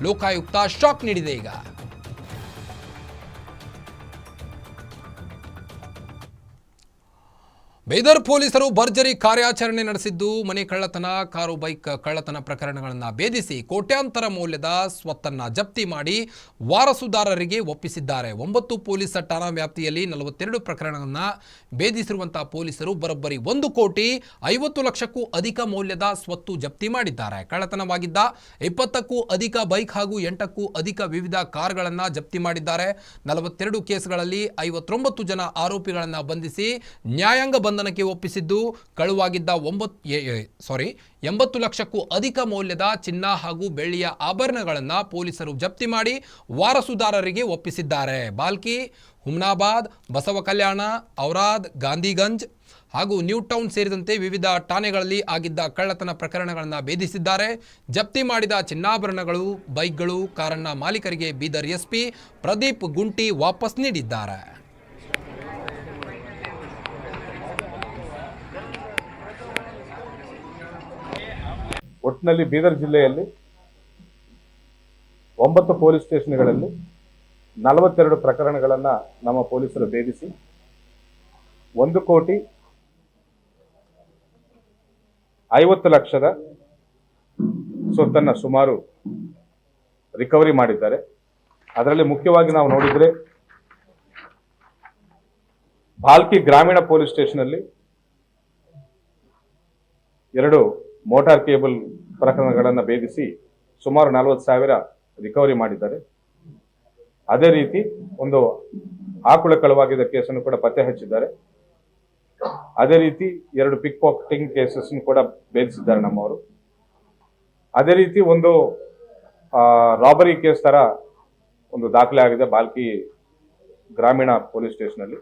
ಲೋಕಾಯುಕ್ತ ಶಾಕ್ ನೀಡಿದೆ ಈಗ. ಬೈದರ್ ಪೊಲೀಸರು ಭರ್ಜರಿ ಕಾರ್ಯಾಚರಣೆ ನಡೆಸಿದ್ದು ಮನೆ ಕಳ್ಳತನ, ಕಾರು, ಬೈಕ್ ಕಳ್ಳತನ ಪ್ರಕರಣಗಳನ್ನು ಭೇದಿಸಿ ಕೋಟ್ಯಾಂತರ ಮೌಲ್ಯದ ಸ್ವತ್ತನ್ನ ಜಪ್ತಿ ಮಾಡಿ ವಾರಸುದಾರರಿಗೆ ಒಪ್ಪಿಸಿದ್ದಾರೆ. ಒಂಬತ್ತು ಪೊಲೀಸ್ ಠಾಣಾ ವ್ಯಾಪ್ತಿಯಲ್ಲಿ ನಲವತ್ತೆರಡು ಪ್ರಕರಣಗಳನ್ನು ಭೇದಿಸಿರುವಂತಹ ಪೊಲೀಸರು ಬರೋಬ್ಬರಿ ಒಂದು ಕೋಟಿ ಐವತ್ತು ಲಕ್ಷಕ್ಕೂ ಅಧಿಕ ಮೌಲ್ಯದ ಸ್ವತ್ತು ಜಪ್ತಿ ಮಾಡಿದ್ದಾರೆ. ಕಳ್ಳತನವಾಗಿದ್ದ ಇಪ್ಪತ್ತಕ್ಕೂ ಅಧಿಕ ಬೈಕ್ ಹಾಗೂ ಎಂಟಕ್ಕೂ ಅಧಿಕ ವಿವಿಧ ಕಾರ್ಗಳನ್ನು ಜಪ್ತಿ ಮಾಡಿದ್ದಾರೆ. ನಲವತ್ತೆರಡು ಕೇಸ್ಗಳಲ್ಲಿ ಐವತ್ತೊಂಬತ್ತು ಜನ ಆರೋಪಿಗಳನ್ನು ಬಂಧಿಸಿ ನ್ಯಾಯಾಂಗ ಬಂಧನಕ್ಕೆ ಒಪ್ಪಿಸಿದ್ದು ಕಳುವಾಗಿದ್ದ ಒಂಬತ್ತು ಸಾರಿ ಎಂಬತ್ತು ಲಕ್ಷಕ್ಕೂ ಅಧಿಕ ಮೌಲ್ಯದ ಚಿನ್ನ ಹಾಗೂ ಬೆಳ್ಳಿಯ ಆಭರಣಗಳನ್ನು ಪೊಲೀಸರು ಜಪ್ತಿ ಮಾಡಿ ವಾರಸುದಾರರಿಗೆ ಒಪ್ಪಿಸಿದ್ದಾರೆ. ಬಾಲ್ಕಿ, ಹುಮ್ನಾಬಾದ್, ಬಸವ ಕಲ್ಯಾಣ, ಔರಾದ್, ಗಾಂಧಿಗಂಜ್ ಹಾಗೂ ನ್ಯೂ ಟೌನ್ ಸೇರಿದಂತೆ ವಿವಿಧ ಠಾಣೆಗಳಲ್ಲಿ ಆಗಿದ್ದ ಕಳ್ಳತನ ಪ್ರಕರಣಗಳನ್ನು ಭೇದಿಸಿದ್ದಾರೆ. ಜಪ್ತಿ ಮಾಡಿದ ಚಿನ್ನಾಭರಣಗಳು, ಬೈಕ್ಗಳು, ಕಾರನ್ನ ಮಾಲೀಕರಿಗೆ ಬೀದರ್ ಎಸ್ಪಿ ಪ್ರದೀಪ್ ಗುಂಟಿ ವಾಪಸ್ ನೀಡಿದ್ದಾರೆ. ಒಟ್ಟಿನಲ್ಲಿ ಬೀದರ್ ಜಿಲ್ಲೆಯಲ್ಲಿ ಒಂಬತ್ತು ಪೊಲೀಸ್ ಸ್ಟೇಷನ್ಗಳಲ್ಲಿ ನಲವತ್ತೆರಡು ಪ್ರಕರಣಗಳನ್ನು ನಮ್ಮ ಪೊಲೀಸರು ಭೇದಿಸಿ, ಒಂದು ಕೋಟಿ ಐವತ್ತು ಲಕ್ಷದ ಸೊತ್ತನ್ನು ಸುಮಾರು ರಿಕವರಿ ಮಾಡಿದ್ದಾರೆ. ಅದರಲ್ಲಿ ಮುಖ್ಯವಾಗಿ ನಾವು ನೋಡಿದರೆ ಭಾಲ್ಕಿ ಗ್ರಾಮೀಣ ಪೊಲೀಸ್ ಸ್ಟೇಷನಲ್ಲಿ ಎರಡು ಮೋಟಾರ್ ಕೇಬಲ್ ಪ್ರಕರಣಗಳನ್ನು ಭೇದಿಸಿ ಸುಮಾರು ನಲವತ್ತು ಸಾವಿರ ರಿಕವರಿ ಮಾಡಿದ್ದಾರೆ. ಅದೇ ರೀತಿ ಒಂದು ಆಕುಳ ಕಳವಾಗಿದ್ದ ಕೇಸನ್ನು ಕೂಡ ಪತ್ತೆ ಹಚ್ಚಿದ್ದಾರೆ. ಅದೇ ರೀತಿ ಎರಡು ಪಿಕ್ ಪಾಕೆಟಿಂಗ್ ಕೇಸಸ್ ಕೂಡ ಭೇದಿಸಿದ್ದಾರೆ ನಮ್ಮವರು. ಅದೇ ರೀತಿ ಒಂದು ರಾಬರಿ ಕೇಸ್ ತರ ಒಂದು ದಾಖಲೆ ಆಗಿದೆ ಬಾಲ್ಕಿ ಗ್ರಾಮೀಣ ಪೊಲೀಸ್ ಸ್ಟೇಷನಲ್ಲಿ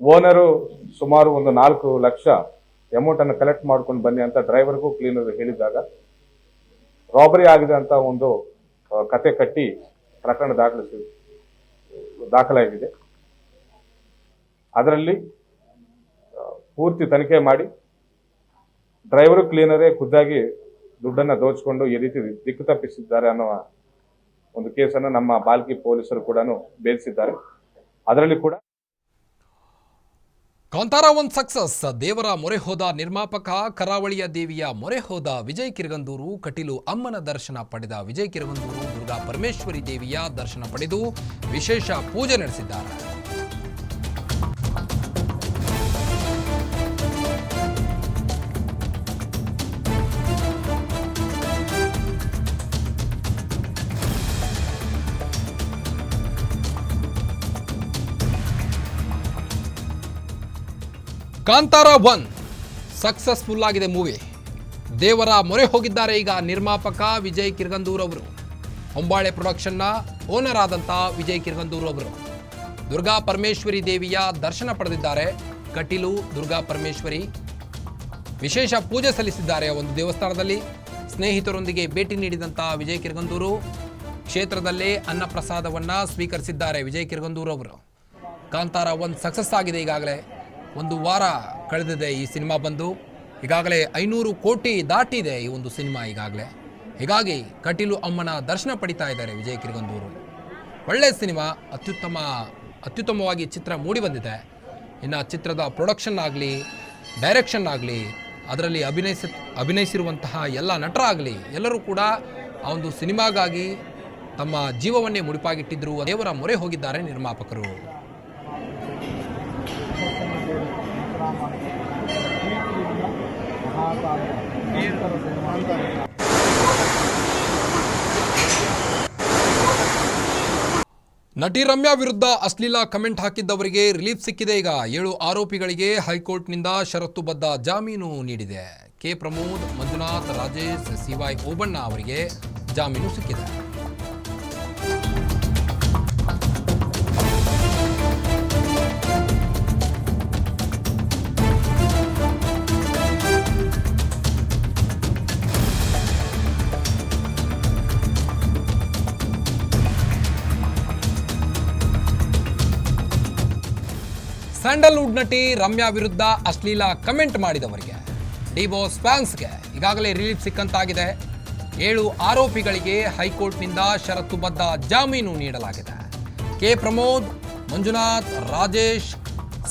ಓನರು ಸುಮಾರು ಒಂದು ನಾಲ್ಕು ಲಕ್ಷ ಅಮೌಂಟ್ ಅನ್ನು ಕಲೆಕ್ಟ್ ಮಾಡ್ಕೊಂಡು ಬನ್ನಿ ಅಂತ ಡ್ರೈವರ್ಗೂ ಕ್ಲೀನರ್ ಹೇಳಿದಾಗ ರಾಬರಿ ಆಗಿದೆ ಅಂತ ಒಂದು ಕತೆ ಕಟ್ಟಿ ಪ್ರಕರಣ ದಾಖಲಿಸಿ, ದಾಖಲಾಗಿದೆ. ಅದರಲ್ಲಿ ಪೂರ್ತಿ ತನಿಖೆ ಮಾಡಿ ಡ್ರೈವರು ಕ್ಲೀನರೇ ಖುದ್ದಾಗಿ ದುಡ್ಡನ್ನು ದೋಚಿಕೊಂಡು ಈ ರೀತಿ ದಿಕ್ಕು ತಪ್ಪಿಸಿದ್ದಾರೆ ಅನ್ನೋ ಒಂದು ಕೇಸನ್ನು ನಮ್ಮ ಬಾಲ್ಕಿ ಪೊಲೀಸರು ಕೂಡ ಬೇಧಿಸಿದ್ದಾರೆ ಅದರಲ್ಲಿ ಕೂಡ ಕಾಂತಾರ ಒನ್ ಸಕ್ಸಸ್, ದೇವರ ಮೊರೆ ಹೋದ ನಿರ್ಮಾಪಕ ಕರಾವಳಿಯ ದೇವಿಯ ಮೊರೆ ಹೋದ ವಿಜಯ್ ಕಿರಗಂದೂರು, ಕಟೀಲು ಅಮ್ಮನ ದರ್ಶನ ಪಡೆದ ವಿಜಯ್ ಕಿರಗಂದೂರು, ದುರ್ಗಾ ಪರಮೇಶ್ವರಿ ದೇವಿಯ ದರ್ಶನ ಪಡೆದು ವಿಶೇಷ ಪೂಜೆ ನಡೆಸಿದ್ದಾರೆ. ಕಾಂತಾರ ಒನ್. ಸಕ್ಸಸ್ಫುಲ್ ಆಗಿದೆ ಮೂವಿ ದೇವರ ಮೊರೆ ಹೋಗಿದ್ದಾರೆ ಈಗ ನಿರ್ಮಾಪಕ ವಿಜಯ್ ಕಿರ್ಗಂದೂರ್ ಅವರು. ಹೊಂಬಾಳೆ ಪ್ರೊಡಕ್ಷನ್ನ ಓನರ್ ಆದಂಥ ವಿಜಯ್ ಕಿರ್ಗಂದೂರ್ ಅವರು. ದುರ್ಗಾ ಪರಮೇಶ್ವರಿ ದೇವಿಯ ದರ್ಶನ ಪಡೆದಿದ್ದಾರೆ ಕಟೀಲು ದುರ್ಗಾ ಪರಮೇಶ್ವರಿ. ವಿಶೇಷ ಪೂಜೆ ಸಲ್ಲಿಸಿದ್ದಾರೆ ಒಂದು ದೇವಸ್ಥಾನದಲ್ಲಿ. ಸ್ನೇಹಿತರೊಂದಿಗೆ ಭೇಟಿ ನೀಡಿದಂಥ ವಿಜಯ್ ಕಿರ್ಗಂದೂರು. ಕ್ಷೇತ್ರದಲ್ಲೇ ಅನ್ನಪ್ರಸಾದವನ್ನು ಸ್ವೀಕರಿಸಿದ್ದಾರೆ ವಿಜಯ್ ಕಿರ್ಗಂದೂರು ಅವರು. ಕಾಂತಾರ ಒಂದು ಸಕ್ಸಸ್ ಆಗಿದೆ ಈಗಾಗಲೇ. ಒಂದು ವಾರ ಕಳೆದಿದೆ ಈ ಸಿನಿಮಾ ಬಂದು. ಈಗಾಗಲೇ ಐನೂರು ಕೋಟಿ ದಾಟಿದೆ ಈ ಒಂದು ಸಿನಿಮಾ ಈಗಾಗಲೇ. ಹೀಗಾಗಿ ಕಟೀಲು ಅಮ್ಮನ ದರ್ಶನ ಪಡಿತಾ ಇದ್ದಾರೆ ವಿಜಯ್ ಕಿರಿಗಂದೂರು. ಒಳ್ಳೆಯ ಸಿನಿಮಾ, ಅತ್ಯುತ್ತಮ, ಅತ್ಯುತ್ತಮವಾಗಿ ಚಿತ್ರ ಮೂಡಿ ಬಂದಿದೆ. ಇನ್ನು ಚಿತ್ರದ ಪ್ರೊಡಕ್ಷನ್ ಆಗಲಿ ಡೈರೆಕ್ಷನ್ ಆಗಲಿ, ಅದರಲ್ಲಿ ಅಭಿನಯಿಸ, ಅಭಿನಯಿಸಿರುವಂತಹ ಎಲ್ಲ ನಟರಾಗಲಿ, ಎಲ್ಲರೂ ಕೂಡ ಆ ಒಂದು ಸಿನಿಮಾಗಾಗಿ ತಮ್ಮ ಜೀವವನ್ನೇ ಮುಡಿಪಾಗಿಟ್ಟಿದ್ದರು ದೇವರ ಮೊರೆ ಹೋಗಿದ್ದಾರೆ ನಿರ್ಮಾಪಕರು. ನಟಿ ರಮ್ಯಾ ವಿರುದ್ಧ ಅಶ್ಲೀಲ ಕಮೆಂಟ್ ಹಾಕಿದ್ದವರಿಗೆ ರಿಲೀಫ್ ಸಿಕ್ಕಿದೆ. ಈಗ ಏಳು ಆರೋಪಿಗಳಿಗೆ ಹೈಕೋರ್ಟ್ನಿಂದ ಷರತ್ತುಬದ್ಧ ಜಾಮೀನು ನೀಡಿದೆ. K Pramod, Manjunath, Rajesh C Y Obanna ಅವರಿಗೆ ಜಾಮೀನು ಸಿಕ್ಕಿದೆ. ಸ್ಯಾಂಡಲ್ವುಡ್ ನಟಿ ರಮ್ಯಾ ವಿರುದ್ಧ ಅಶ್ಲೀಲ ಕಮೆಂಟ್ ಮಾಡಿದವರಿಗೆ ಡಿವೋರ್ಸ್ ಫ್ಯಾನ್ಸ್ಗೆ ಈಗಾಗಲೇ ರಿಲೀಫ್ ಸಿಕ್ಕಂತಾಗಿದೆ. ಏಳು ಆರೋಪಿಗಳಿಗೆ ಹೈಕೋರ್ಟ್ನಿಂದ ಷರತ್ತುಬದ್ಧ ಜಾಮೀನು ನೀಡಲಾಗಿದೆ. K Pramod, Manjunath, Rajesh,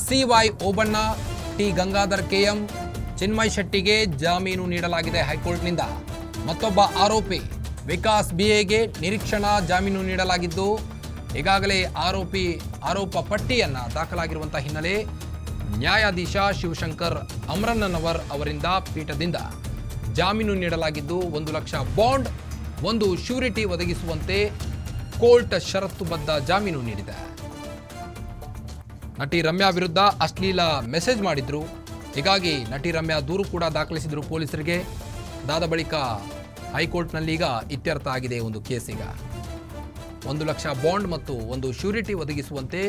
C Y Obanna, T Gangadhar K M Chinmay ಶೆಟ್ಟಿಗೆ ಜಾಮೀನು ನೀಡಲಾಗಿದೆ ಹೈಕೋರ್ಟ್ನಿಂದ. ಮತ್ತೊಬ್ಬ ಆರೋಪಿ ವಿಕಾಸ್ ಬಿಎಗೆ ನಿರೀಕ್ಷಣಾ ಜಾಮೀನು ನೀಡಲಾಗಿದ್ದು ಈಗಾಗಲೇ ಆರೋಪಿ, ಆರೋಪ ಪಟ್ಟಿಯನ್ನು ದಾಖಲಾಗಿರುವಂತಹ ಹಿನ್ನೆಲೆ ನ್ಯಾಯಾಧೀಶ ಶಿವಶಂಕರ್ ಅಮರನ್ನವರ್ ಅವರಿಂದ ಪೀಠದಿಂದ ಜಾಮೀನು ನೀಡಲಾಗಿದ್ದು, ಒಂದು ಲಕ್ಷ ಬಾಂಡ್, ಒಂದು ಶ್ಯೂರಿಟಿ ಒದಗಿಸುವಂತೆ ಕೋರ್ಟ್ ಷರತ್ತುಬದ್ಧ ಜಾಮೀನು ನೀಡಿದೆ. ನಟಿ ರಮ್ಯಾ ವಿರುದ್ಧ ಅಶ್ಲೀಲ ಮೆಸೇಜ್ ಮಾಡಿದ್ರು. ಹೀಗಾಗಿ ನಟಿ ರಮ್ಯಾ ದೂರು ಕೂಡ ದಾಖಲಿಸಿದ್ರು ಪೊಲೀಸರಿಗೆ. ಅದಾದ ಬಳಿಕ ಹೈಕೋರ್ಟ್ನಲ್ಲಿ ಈಗ ಇತ್ಯರ್ಥ ಆಗಿದೆ ಒಂದು ಕೇಸ್ ಈಗ. ಒಂದು ಲಕ್ಷ ಬಾಂಡ್ ಮತ್ತು ಒಂದು ಶ್ಯೂರಿಟಿ ಒದಗಿಸುವಂತೆ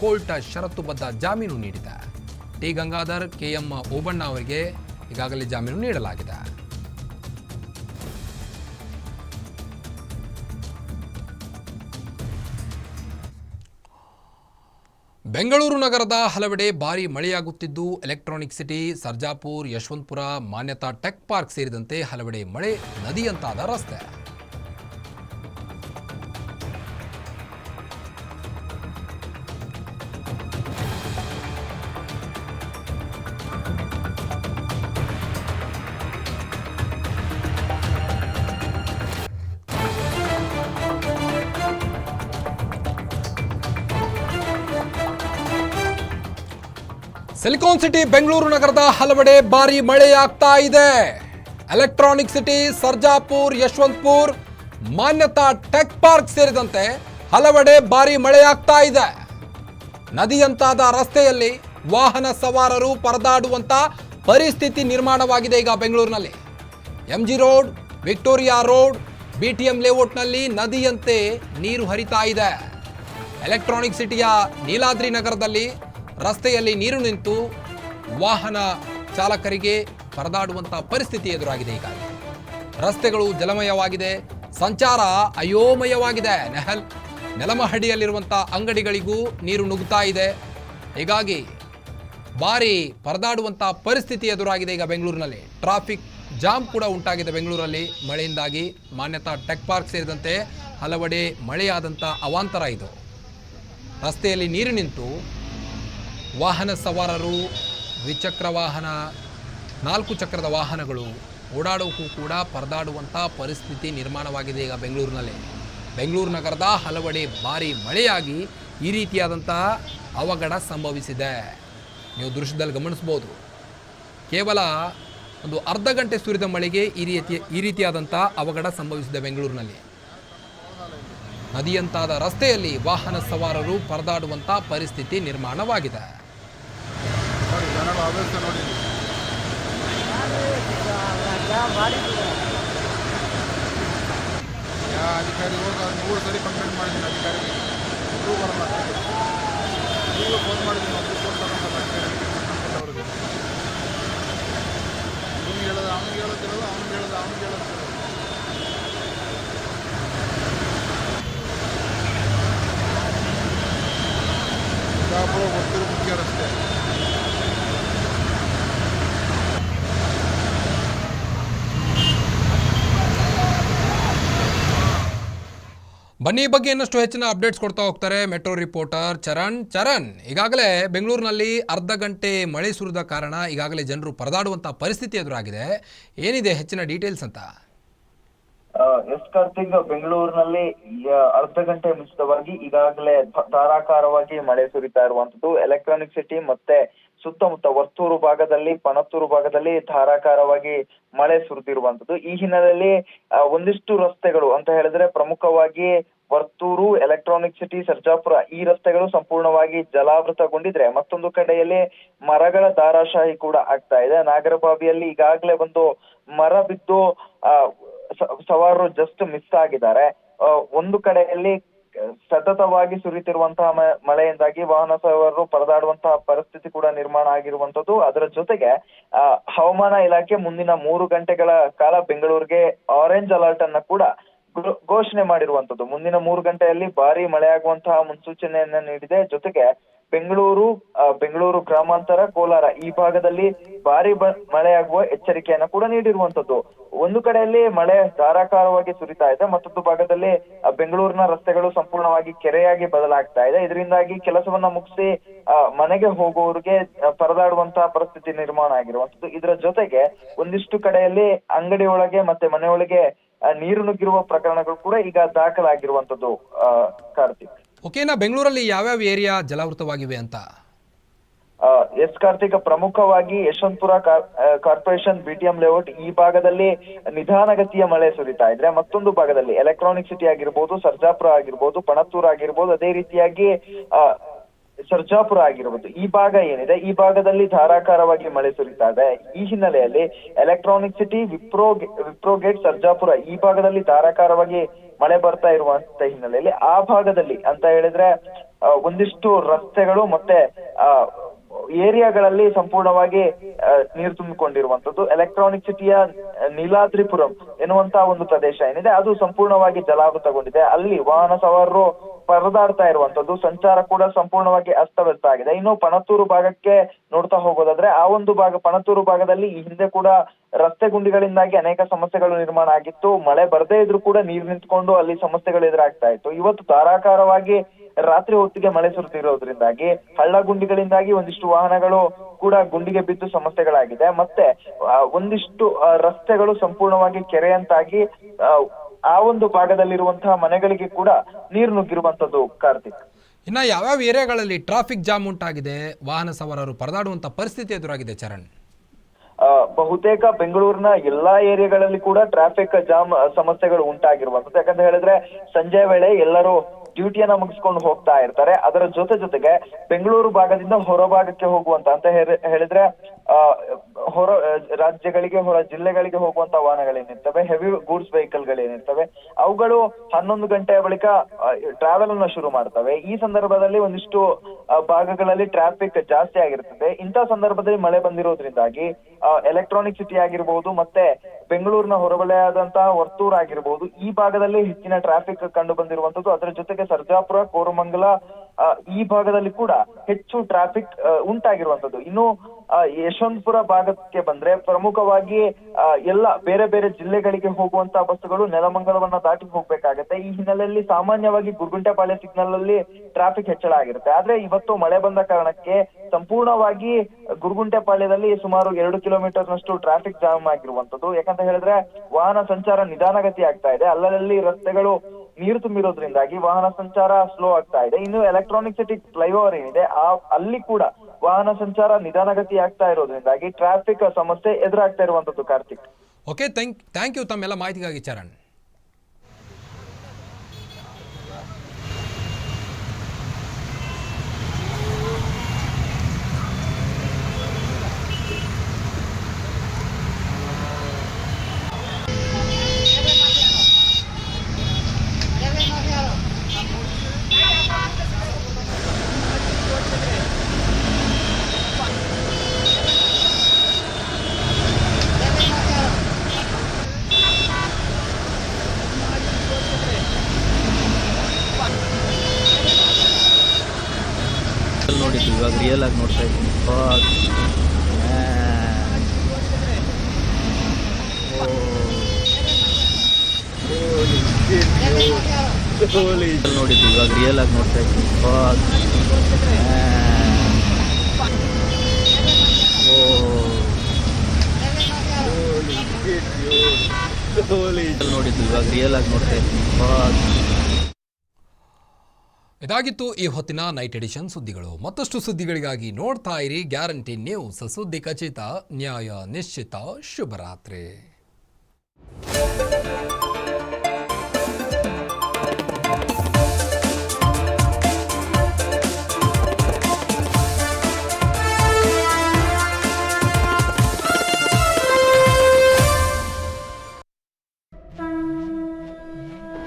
ಕೋರ್ಟ್ ಷರತ್ತುಬದ್ಧ ಜಾಮೀನು ನೀಡಿದೆ. ಟಿ ಗಂಗಾಧರ್ ಕೆಎಂ ಓಬಣ್ಣ ಅವರಿಗೆ ಈಗಾಗಲೇ ಜಾಮೀನು ನೀಡಲಾಗಿದೆ. ಬೆಂಗಳೂರು ನಗರದ ಹಲವೆಡೆ ಭಾರೀ ಮಳೆಯಾಗುತ್ತಿದ್ದು, Electronic City, Sarjapur, Yeshwanthpur, Manyata Tech Park ಸೇರಿದಂತೆ ಹಲವೆಡೆ ಮಳೆ, ನದಿಯಂತಾದ ರಸ್ತೆ. ಸಿಲಿಕಾನ್ ಸಿಟಿ ಬೆಂಗಳೂರು ನಗರದ ಹಲವೆಡೆ ಭಾರಿ ಮಳೆಯಾಗ್ತಾ ಇದೆ. Electronic City, Sarjapur, Yeshwanthpur, Manyata Tech Park ಸೇರಿದಂತೆ ಹಲವೆಡೆ ಭಾರಿ ಮಳೆಯಾಗ್ತಾ ಇದೆ. ನದಿಯಂತಾದ ರಸ್ತೆಯಲ್ಲಿ ವಾಹನ ಸವಾರರು ಪರದಾಡುವಂತ ಪರಿಸ್ಥಿತಿ ನಿರ್ಮಾಣವಾಗಿದೆ ಈಗ ಬೆಂಗಳೂರಿನಲ್ಲಿ. M G Road, Victoria Road B T M ಲೇಔಟ್ನಲ್ಲಿ ನದಿಯಂತೆ ನೀರು ಹರಿತಾ ಇದೆ. ಎಲೆಕ್ಟ್ರಾನಿಕ್ ಸಿಟಿಯ ನೀಲಾದ್ರಿ ನಗರದಲ್ಲಿ ರಸ್ತೆಯಲ್ಲಿ ನೀರು ನಿಂತು ವಾಹನ ಚಾಲಕರಿಗೆ ಪರದಾಡುವಂಥ ಪರಿಸ್ಥಿತಿ ಎದುರಾಗಿದೆ ಈಗ ರಸ್ತೆಗಳು ಜಲಮಯವಾಗಿದೆ, ಸಂಚಾರ ಅಯೋಮಯವಾಗಿದೆ. ನೆಹಲ್ ನೆಲಮಹಡಿಯಲ್ಲಿರುವಂಥ ಅಂಗಡಿಗಳಿಗೂ ನೀರು ನುಗ್ತಾ ಇದೆ. ಹೀಗಾಗಿ ಭಾರಿ ಪರದಾಡುವಂಥ ಪರಿಸ್ಥಿತಿ ಎದುರಾಗಿದೆ ಈಗ ಬೆಂಗಳೂರಿನಲ್ಲಿ. ಟ್ರಾಫಿಕ್ ಜಾಮ್ ಕೂಡ ಉಂಟಾಗಿದೆ ಬೆಂಗಳೂರಲ್ಲಿ. ಮಳೆಯಿಂದಾಗಿ ಮಾನ್ಯತಾ ಟೆಕ್ ಪಾರ್ಕ್ ಸೇರಿದಂತೆ ಹಲವೆಡೆ ಮಳೆಯಾದಂಥ ಅವಾಂತರ ಇದು. ರಸ್ತೆಯಲ್ಲಿ ನೀರು ನಿಂತು ವಾಹನ ಸವಾರರು, ದ್ವಿಚಕ್ರ ವಾಹನ, ನಾಲ್ಕು ಚಕ್ರದ ವಾಹನಗಳು ಓಡಾಡೋಕ್ಕೂ ಕೂಡ ಪರದಾಡುವಂಥ ಪರಿಸ್ಥಿತಿ ನಿರ್ಮಾಣವಾಗಿದೆ ಈಗ ಬೆಂಗಳೂರಿನಲ್ಲಿ. ಬೆಂಗಳೂರು ನಗರದ ಹಲವೆಡೆ ಭಾರಿ ಮಳೆಯಾಗಿ ಈ ರೀತಿಯಾದಂಥ ಅವಘಡ ಸಂಭವಿಸಿದೆ. ನೀವು ದೃಶ್ಯದಲ್ಲಿ ಗಮನಿಸ್ಬೋದು. ಕೇವಲ ಒಂದು ಅರ್ಧ ಗಂಟೆ ಸುರಿದ ಮಳೆಗೆ ಈ ರೀತಿ, ಈ ರೀತಿಯಾದಂಥ ಅವಘಡ ಸಂಭವಿಸಿದೆ ಬೆಂಗಳೂರಿನಲ್ಲಿ. ನದಿಯಂತಾದ ರಸ್ತೆಯಲ್ಲಿ ವಾಹನ ಸವಾರರು ಪರದಾಡುವಂಥ ಪರಿಸ್ಥಿತಿ ನಿರ್ಮಾಣವಾಗಿದೆ. ನೋಡಿ ಜನಗಳ ಆವೇಶ ನೋಡಿ. ಅಧಿಕಾರಿ ಹೋಗಿ ಅದು ಮೂರು ಸರಿ ಕಂಪ್ಲೇಂಟ್ ಮಾಡಿದ್ದೀನಿ ಅಧಿಕಾರಿಗೆ. ಬನ್ನಿ ಬಗ್ಗೆ ಇನ್ನಷ್ಟು ಹೆಚ್ಚಿನ ಅಪ್ಡೇಟ್ಸ್ ಕೊಡ್ತಾ ಹೋಗ್ತಾರೆ ಮೆಟ್ರೋ ರಿಪೋರ್ಟರ್ ಚರಣ್. ಚರಣ್, ಈಗಾಗಲೇ ಬೆಂಗಳೂರಿನಲ್ಲಿ ಅರ್ಧ ಗಂಟೆ ಮಳೆ ಸುರಿದ ಕಾರಣ ಈಗಾಗಲೇ ಜನರು ಪರದಾಡುವಂತಹ ಪರಿಸ್ಥಿತಿ ಎದುರಾಗಿದೆ. ಏನಿದೆ ಹೆಚ್ಚಿನ ಡೀಟೇಲ್ಸ್ ಅಂತ? ಎಸ್ ಕಾರ್ತಿಕ್, ಬೆಂಗಳೂರಿನಲ್ಲಿ ಅರ್ಧ ಗಂಟೆ ಮುಂಚಿತವಾಗಿ ಈಗಾಗಲೇ ಧಾರಾಕಾರವಾಗಿ ಮಳೆ ಸುರಿತಾ ಇರುವಂತದ್ದು ಎಲೆಕ್ಟ್ರಾನಿಕ್ ಸಿಟಿ ಮತ್ತೆ ಸುತ್ತಮುತ್ತ ವರ್ತೂರು ಭಾಗದಲ್ಲಿ ಪಣತ್ತೂರು ಭಾಗದಲ್ಲಿ ಧಾರಾಕಾರವಾಗಿ ಮಳೆ ಸುರಿದಿರುವಂತದ್ದು ಈ ಹಿನ್ನೆಲೆಯಲ್ಲಿ ಒಂದಿಷ್ಟು ರಸ್ತೆಗಳು ಅಂತ ಹೇಳಿದ್ರೆ ಪ್ರಮುಖವಾಗಿ ವರ್ತೂರು ಎಲೆಕ್ಟ್ರಾನಿಕ್ ಸಿಟಿ ಸರ್ಜಾಪುರ ಈ ರಸ್ತೆಗಳು ಸಂಪೂರ್ಣವಾಗಿ ಜಲಾವೃತಗೊಂಡಿದ್ರೆ ಮತ್ತೊಂದು ಕಡೆಯಲ್ಲಿ ಮರಗಳ ಧಾರಾಶಾಹಿ ಕೂಡ ಆಗ್ತಾ ಇದೆ. ನಾಗರಬಾವಿಯಲ್ಲಿ ಈಗಾಗಲೇ ಒಂದು ಮರ ಬಿದ್ದು ಸವಾರರು ಜಸ್ಟ್ ಮಿಸ್ ಆಗಿದ್ದಾರೆ. ಒಂದು ಕಡೆಯಲ್ಲಿ ಸತತವಾಗಿ ಸುರಿತಿರುವಂತಹ ಮಳೆಯಿಂದಾಗಿ ವಾಹನ ಸವಾರರು ಪರದಾಡುವಂತಹ ಪರಿಸ್ಥಿತಿ ಕೂಡ ನಿರ್ಮಾಣ ಆಗಿರುವಂತದ್ದು ಅದರ ಜೊತೆಗೆ ಹವಾಮಾನ ಇಲಾಖೆ ಮುಂದಿನ ಮೂರು ಗಂಟೆಗಳ ಕಾಲ ಬೆಂಗಳೂರಿಗೆ ಆರೆಂಜ್ ಅಲರ್ಟ್ ಅನ್ನ ಕೂಡ ಘೋಷಣೆ ಮಾಡಿರುವಂತದ್ದು ಮುಂದಿನ ಮೂರು ಗಂಟೆಯಲ್ಲಿ ಭಾರಿ ಮಳೆಯಾಗುವಂತಹ ಮುನ್ಸೂಚನೆಯನ್ನ ನೀಡಿದೆ. ಜೊತೆಗೆ ಬೆಂಗಳೂರು ಬೆಂಗಳೂರು ಗ್ರಾಮಾಂತರ, ಕೋಲಾರ ಈ ಭಾಗದಲ್ಲಿ ಭಾರಿ ಮಳೆಯಾಗುವ ಎಚ್ಚರಿಕೆಯನ್ನ ಕೂಡ ನೀಡಿರುವಂತದ್ದು. ಒಂದು ಕಡೆಯಲ್ಲಿ ಮಳೆ ಧಾರಾಕಾರವಾಗಿ ಸುರಿತಾ ಇದೆ, ಮತ್ತೊಂದು ಭಾಗದಲ್ಲಿ ಬೆಂಗಳೂರಿನ ರಸ್ತೆಗಳು ಸಂಪೂರ್ಣವಾಗಿ ಕೆರೆಯಾಗಿ ಬದಲಾಗ್ತಾ ಇದೆ. ಇದರಿಂದಾಗಿ ಕೆಲಸವನ್ನ ಮುಗಿಸಿ ಮನೆಗೆ ಹೋಗುವವರಿಗೆ ಪರದಾಡುವಂತಹ ಪರಿಸ್ಥಿತಿ ನಿರ್ಮಾಣ ಆಗಿರುವಂತದ್ದು. ಇದರ ಜೊತೆಗೆ ಒಂದಿಷ್ಟು ಕಡೆಯಲ್ಲಿ ಅಂಗಡಿ ಒಳಗೆ ಮತ್ತೆ ಮನೆಯೊಳಗೆ ನೀರು ನುಗ್ಗಿರುವ ಪ್ರಕರಣಗಳು ಕೂಡ ಈಗ ದಾಖಲಾಗಿರುವಂತದ್ದು ಕಾರ್ತಿಕ್. ಓಕೆನಾ ಬೆಂಗಳೂರಲ್ಲಿ ಯಾವ್ಯಾವ ಏರಿಯಾ ಜಲಾವೃತವಾಗಿವೆ ಅಂತ? ಎಸ್ ಕಾರ್ತಿಕ ಪ್ರಮುಖವಾಗಿ ಯಶವಂತಪುರ ಕಾರ್ಪೊರೇಷನ್ ಬಿಟಿಎಂ ಲೇಔಟ್ ಈ ಭಾಗದಲ್ಲಿ ನಿಧಾನಗತಿಯ ಮಳೆ ಸುರಿತಾ ಇದ್ರೆ ಮತ್ತೊಂದು ಭಾಗದಲ್ಲಿ ಎಲೆಕ್ಟ್ರಾನಿಕ್ ಸಿಟಿ ಆಗಿರ್ಬೋದು, ಸರ್ಜಾಪುರ ಆಗಿರ್ಬೋದು, ಪಣತ್ತೂರ್ ಆಗಿರ್ಬೋದು, ಅದೇ ರೀತಿಯಾಗಿ ಸರ್ಜಾಪುರ ಆಗಿರ್ಬೋದು, ಈ ಭಾಗ ಏನಿದೆ, ಈ ಭಾಗದಲ್ಲಿ ಧಾರಾಕಾರವಾಗಿ ಮಳೆ ಸುರಿತಾ ಇದೆ ಈ ಹಿನ್ನೆಲೆಯಲ್ಲಿ Electronic City Wipro Wipro gate Sarjapura ಈ ಭಾಗದಲ್ಲಿ ಧಾರಾಕಾರವಾಗಿ ಮಳೆ ಬರ್ತಾ ಇರುವಂತ ಹಿನ್ನೆಲೆಯಲ್ಲಿ ಆ ಭಾಗದಲ್ಲಿ ಅಂತ ಹೇಳಿದ್ರೆ ಒಂದಿಷ್ಟು ರಸ್ತೆಗಳು ಮತ್ತೆ, ಆ, ಏರಿಯಾಗಳಲ್ಲಿ ಸಂಪೂರ್ಣವಾಗಿ ನೀರು ತುಂಬಿಕೊಂಡಿರುವಂತದ್ದು. ಎಲೆಕ್ಟ್ರಾನಿಕ್ ಸಿಟಿಯ ನೀಲಾದ್ರಿಪುರಂ ಎನ್ನುವಂತ ಒಂದು ಪ್ರದೇಶ ಏನಿದೆ, ಅದು ಸಂಪೂರ್ಣವಾಗಿ ಜಲಾವೃತಗೊಂಡಿದೆ. ಅಲ್ಲಿ ವಾಹನ ಸವಾರರು ಪರದಾಡ್ತಾ ಇರುವಂತದ್ದು ಸಂಚಾರ ಕೂಡ ಸಂಪೂರ್ಣವಾಗಿ ಅಸ್ತವ್ಯಸ್ತ ಆಗಿದೆ. ಇನ್ನು ಪಣತ್ತೂರು ಭಾಗಕ್ಕೆ ನೋಡ್ತಾ ಹೋಗೋದಾದ್ರೆ, ಆ ಒಂದು ಭಾಗ, ಪಣತ್ತೂರು ಭಾಗದಲ್ಲಿ ಈ ಹಿಂದೆ ಕೂಡ ರಸ್ತೆ ಗುಂಡಿಗಳಿಂದಾಗಿ ಅನೇಕ ಸಮಸ್ಯೆಗಳು ನಿರ್ಮಾಣ ಆಗಿತ್ತು. ಮಳೆ ಬರದೇ ಇದ್ರೂ ಕೂಡ ನೀರು ನಿಂತ್ಕೊಂಡು ಅಲ್ಲಿ ಸಮಸ್ಯೆಗಳು ಎದುರಾಗ್ತಾ ಇತ್ತು. ಇವತ್ತು ಧಾರಾಕಾರವಾಗಿ ರಾತ್ರಿ ಹೊತ್ತಿಗೆ ಮಳೆ ಸುರಿತಿರೋದ್ರಿಂದಾಗಿ ಹಳ್ಳ ಗುಂಡಿಗಳಿಂದಾಗಿ ಒಂದಿಷ್ಟು ವಾಹನಗಳು ಕೂಡ ಗುಂಡಿಗೆ ಬಿದ್ದು ಸಮಸ್ಯೆಗಳಾಗಿದೆ. ಮತ್ತೆ ಒಂದಿಷ್ಟು ರಸ್ತೆಗಳು ಸಂಪೂರ್ಣವಾಗಿ ಕೆರೆಯಂತಾಗಿ ಆ, ಒಂದು ಭಾಗದಲ್ಲಿರುವಂತಹ ಮನೆಗಳಿಗೆ ಕೂಡ ನೀರು ನುಗ್ಗಿರುವಂತದ್ದು ಕಾರ್ತಿಕ್. ಇನ್ನ ಯಾವ್ಯಾವ ಏರಿಯಾಗಳಲ್ಲಿ ಟ್ರಾಫಿಕ್ ಜಾಮ್ ಉಂಟಾಗಿದೆ ವಾಹನ ಸವಾರರು ಪರದಾಡುವಂತ ಪರಿಸ್ಥಿತಿ ಎದುರಾಗಿದೆ ಚರಣ್? ಬಹುತೇಕ ಬೆಂಗಳೂರಿನ ಎಲ್ಲಾ ಏರಿಯಾಗಳಲ್ಲಿ ಕೂಡ ಟ್ರಾಫಿಕ್ ಜಾಮ್ ಸಮಸ್ಯೆಗಳು ಉಂಟಾಗಿರುವಂತದ್ದು ಯಾಕಂತ ಹೇಳಿದ್ರೆ ಸಂಜೆ ವೇಳೆ ಎಲ್ಲರೂ ಡ್ಯೂಟಿಯನ್ನ ಮುಗಿಸ್ಕೊಂಡು ಹೋಗ್ತಾ ಇರ್ತಾರೆ. ಅದರ ಜೊತೆ ಜೊತೆಗೆ ಬೆಂಗಳೂರು ಭಾಗದಿಂದ ಹೊರಭಾಗಕ್ಕೆ ಹೋಗುವಂತ ಅಂತ ಹೇಳಿದ್ರೆ ಹೊರ ರಾಜ್ಯಗಳಿಗೆ ಹೊರ ಜಿಲ್ಲೆಗಳಿಗೆ ಹೋಗುವಂತ ವಾಹನಗಳೇನಿರ್ತವೆ ಹೆವಿ ಗೂಡ್ಸ್ ವೆಹಿಕಲ್ ಗಳೇನಿರ್ತವೆ ಅವುಗಳು ಹನ್ನೊಂದು ಗಂಟೆಯ ಬಳಿಕ ಟ್ರಾವೆಲ್ ಅನ್ನ ಶುರು ಮಾಡ್ತವೆ. ಈ ಸಂದರ್ಭದಲ್ಲಿ ಒಂದಿಷ್ಟು ಭಾಗಗಳಲ್ಲಿ ಟ್ರಾಫಿಕ್ ಜಾಸ್ತಿ ಆಗಿರ್ತದೆ. ಇಂತ ಸಂದರ್ಭದಲ್ಲಿ ಮಳೆ ಬಂದಿರೋದ್ರಿಂದಾಗಿ ಎಲೆಕ್ಟ್ರಾನಿಕ್ ಸಿಟಿ ಆಗಿರ್ಬಹುದು ಮತ್ತೆ ಬೆಂಗಳೂರಿನ ಹೊರವಲಯದಂತಹ ವರ್ತೂರ್ ಆಗಿರ್ಬಹುದು ಈ ಭಾಗದಲ್ಲಿ ಹೆಚ್ಚಿನ ಟ್ರಾಫಿಕ್ ಕಂಡು ಬಂದಿರುವಂತದ್ದು ಅದರ ಜೊತೆಗೆ ಸರ್ಜಾಪುರ, ಕೋರಮಂಗಲ ಈ ಭಾಗದಲ್ಲಿ ಕೂಡ ಹೆಚ್ಚು ಟ್ರಾಫಿಕ್ ಉಂಟಾಗಿರುವಂತದ್ದು ಇನ್ನು ಯಶವಂತಪುರ ಭಾಗಕ್ಕೆ ಬಂದ್ರೆ ಪ್ರಮುಖವಾಗಿ ಎಲ್ಲ ಬೇರೆ ಬೇರೆ ಜಿಲ್ಲೆಗಳಿಗೆ ಹೋಗುವಂತ ಬಸ್ಸುಗಳು ನೆಲಮಂಗಲವನ್ನ ದಾಟಿ ಹೋಗ್ಬೇಕಾಗತ್ತೆ. ಈ ಹಿನ್ನೆಲೆಯಲ್ಲಿ ಸಾಮಾನ್ಯವಾಗಿ ಗುರುಗುಂಟೆಪಾಳ್ಯ ಸಿಗ್ನಲ್ ಅಲ್ಲಿ ಟ್ರಾಫಿಕ್ ಹೆಚ್ಚಳ ಆಗಿರುತ್ತೆ. ಆದ್ರೆ ಇವತ್ತು ಮಳೆ ಬಂದ ಕಾರಣಕ್ಕೆ ಸಂಪೂರ್ಣವಾಗಿ ಗುರುಗುಂಟೆಪಾಳ್ಯದಲ್ಲಿ ಸುಮಾರು ಎರಡು ಕಿಲೋಮೀಟರ್ ನಷ್ಟು ಟ್ರಾಫಿಕ್ ಜಾಮ್ ಆಗಿರುವಂತದ್ದು ಯಾಕಂತ ಹೇಳಿದ್ರೆ ವಾಹನ ಸಂಚಾರ ನಿಧಾನಗತಿ ಆಗ್ತಾ ಇದೆ. ಅಲ್ಲಲ್ಲಿ ರಸ್ತೆಗಳು ನೀರು ತುಂಬಿರೋದ್ರಿಂದಾಗಿ ವಾಹನ ಸಂಚಾರ ಸ್ಲೋ ಆಗ್ತಾ ಇದೆ. ಇನ್ನು ಎಲೆಕ್ಟ್ರಾನಿಕ್ ಸಿಟಿ ಫ್ಲೈಓವರ್ ಏನಿದೆ, ಆ, ಅಲ್ಲಿ ಕೂಡ ವಾಹನ ಸಂಚಾರ ನಿಧಾನಗತಿ ಆಗ್ತಾ ಇರೋದ್ರಿಂದಾಗಿ ಟ್ರಾಫಿಕ್ ಸಮಸ್ಯೆ ಎದುರಾಗ್ತಾ ಇರುವಂತದ್ದು Karthik. Okay thank thank you ತಮ್ಮೆಲ್ಲ ಮಾಹಿತಿಗಾಗಿ, ಚರಣ್ ನೋಡಿದ್ದು ಇವಾಗ ರಿಯಲ್ ಆಗಿ ನೋಡ್ತಾ ಇದ್ದೀನಿ ಫಾಕ್ ನೋಡಿದ್ದು ಇವಾಗ ರಿಯಲ್ ಆಗಿ ನೋಡ್ತಾ ಇದ್ದೀನಿ. ಫಾಕ್ ನೋಡಿದ್ದು ಇವಾಗ ರಿಯಲ್ ಆಗಿ ನೋಡ್ತಾ ಇದ್ದೀನಿ. ಇದಾಗಿತ್ತು ಈ ಹೊತ್ತಿನ ನೈಟ್ ಎಡಿಷನ್ ಸುದ್ದಿಗಳು. ಮತ್ತಷ್ಟು ಸುದ್ದಿಗಳಿಗಾಗಿ ನೋಡ್ತಾ ಇರಿ ಗ್ಯಾರಂಟಿ ನ್ಯೂಸ್. ಸುದ್ದಿ ಖಚಿತ ನ್ಯಾಯ ನಿಶ್ಚಿತ ಶುಭರಾತ್ರಿ